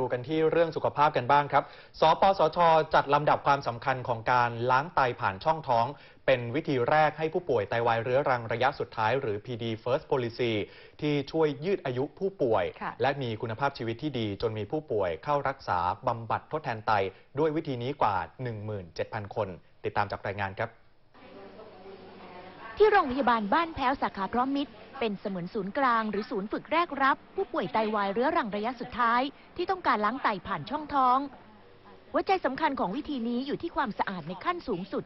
ดูกันที่เรื่องสุขภาพกันบ้างครับ สปสช จัดลำดับความสำคัญของการล้างไตผ่านช่องท้อง เป็นวิธีแรกให้ผู้ป่วยไตวายเรื้อรังระยะสุดท้าย หรือ PD First Policy ที่ช่วยยืดอายุผู้ป่วยค่ะและมีคุณภาพชีวิตที่ดี จนมีผู้ป่วยเข้ารักษาบำบัดทดแทนไต ด้วยวิธีนี้กว่า 17,000 คน ติดตามจากรายงานครับ ที่โรงพยาบาลบ้านแพ้วสาขาพร้อมมิตร เป็นเสมือนศูนย์กลางหรือศูนย์ฝึกแรกรับ ผู้ป่วยไตวายเรื้อรังระยะสุดท้าย ที่ต้องการล้างไตผ่านช่องท้อง หัวใจสำคัญของวิธีนี้อยู่ที่ความสะอาดในขั้นสูงสุด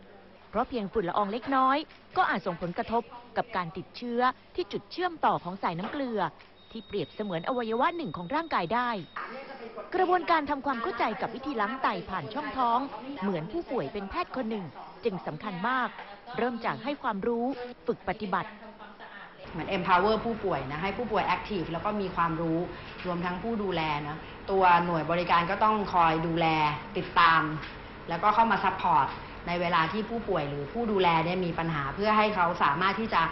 เพราะเพียงฝุ่นละอองเล็กน้อย ก็อาจส่งผลกระทบกับการติดเชื้อที่จุดเชื่อมต่อของสายน้ำเกลือ ที่เปรียบเสมือนอวัยวะหนึ่งของร่างกายได้ กระบวนการทำความเข้าใจกับวิธีล้างไตผ่านช่องท้อง เหมือนผู้ป่วยเป็นแพทย์คนหนึ่ง จึงสำคัญมาก เริ่มจากให้ความรู้ฝึกปฏิบัติ เหมือน empower ผู้ป่วยนะให้ผู้ป่วย active แล้วก็มีความรู้รวมทั้งผู้ดูแลนะตัวหน่วยบริการก็ต้องคอยดูแลติดตาม แล้วก็เข้ามา support ในเวลาที่ผู้ป่วยหรือผู้ดูแลเนี่ยมีปัญหาเพื่อให้เขาสามารถที่จะ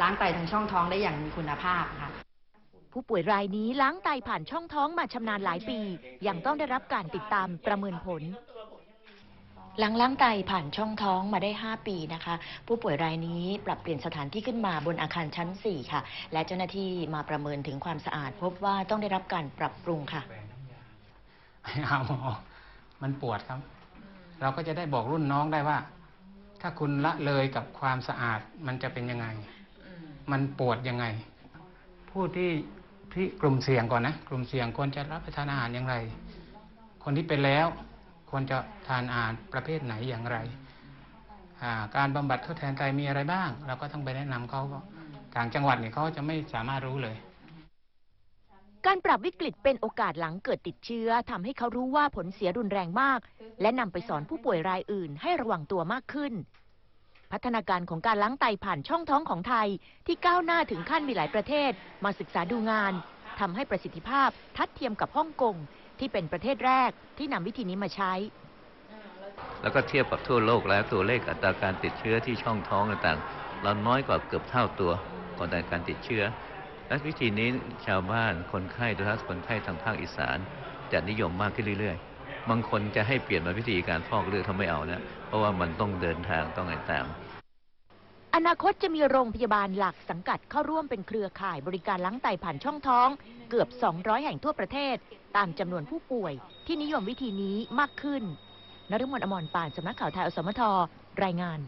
ล้างไตทางช่องท้องได้อย่างมีคุณภาพค่ะผู้ป่วยรายนี้ล้างไตผ่านช่องท้องมาชำนาญหลายปี ยังต้องได้รับการติดตามประเมินผล หลังล้างไตผ่านช่องท้องมาได้ 5 ปีนะคะ ผู้ป่วยรายนี้ปรับเปลี่ยนสถานที่ขึ้นมาบนอาคารชั้น 4 ค่ะ และเจ้าหน้าที่มาประเมินถึงความสะอาด พบว่าต้องได้รับการปรับปรุงค่ะให้หาหมอมันปวดครับ เราก็จะได้บอกรุ่นน้องได้ว่า ถ้าคุณละเลยกับความสะอาดมันจะเป็นยังไง มันปวดยังไง ผู้ที่ที่กลุ่มเสี่ยงก่อนนะ กลุ่มเสี่ยงควรจะรับประทานอาหารอย่างไร คนที่เป็นแล้ว ควรจะทานอาหารประเภทไหนอย่างไร การบำบัดทดแทนไตมีอะไรบ้าง เราก็ต้องไปแนะนำเขาต่างจังหวัดเนี่ยเขาจะไม่สามารถรู้เลยการปรับวิกฤตเป็นโอกาสหลังเกิดติดเชื้อทำให้เขารู้ว่าผลเสียรุนแรงมาก และนำไปสอนผู้ป่วยรายอื่นให้ระวังตัวมากขึ้น พัฒนาการของการล้างไตผ่านช่องท้องของไทย ที่ก้าวหน้าถึงขั้นมีหลายประเทศ มาศึกษาดูงานทำให้ประสิทธิภาพทัดเทียมกับฮ่องกง ที่เป็นประเทศแรกที่นำวิธีนี้มาใช้ แล้วก็เทียบกับทั่วโลกแล้วตัวเลขอัตราการติดเชื้อที่ช่องท้องต่างๆ เราน้อยกว่าเกือบเท่าตัวของแต่การติดเชื้อ และวิธีนี้ชาวบ้านคนไข้โดยเฉพาะคนไข้ทางภาคอีสานจะนิยมมากขึ้นเรื่อยๆ บางคนจะให้เปลี่ยนมาวิธีการฟอกเลือดเขาไม่เอานะเพราะว่ามันต้องเดินทางต้องอะไรต่าง อนาคตจะมีโรงพยาบาลหลักสังกัดเข้าร่วมเป็นเครือข่ายบริการล้างไตผ่านช่องท้อง เกือบ 200 แห่งทั่วประเทศ ตามจำนวนผู้ป่วย ที่นิยมวิธีนี้มากขึ้นนฤมลอมรปานสำนักข่าวไทยอสมทรายงาน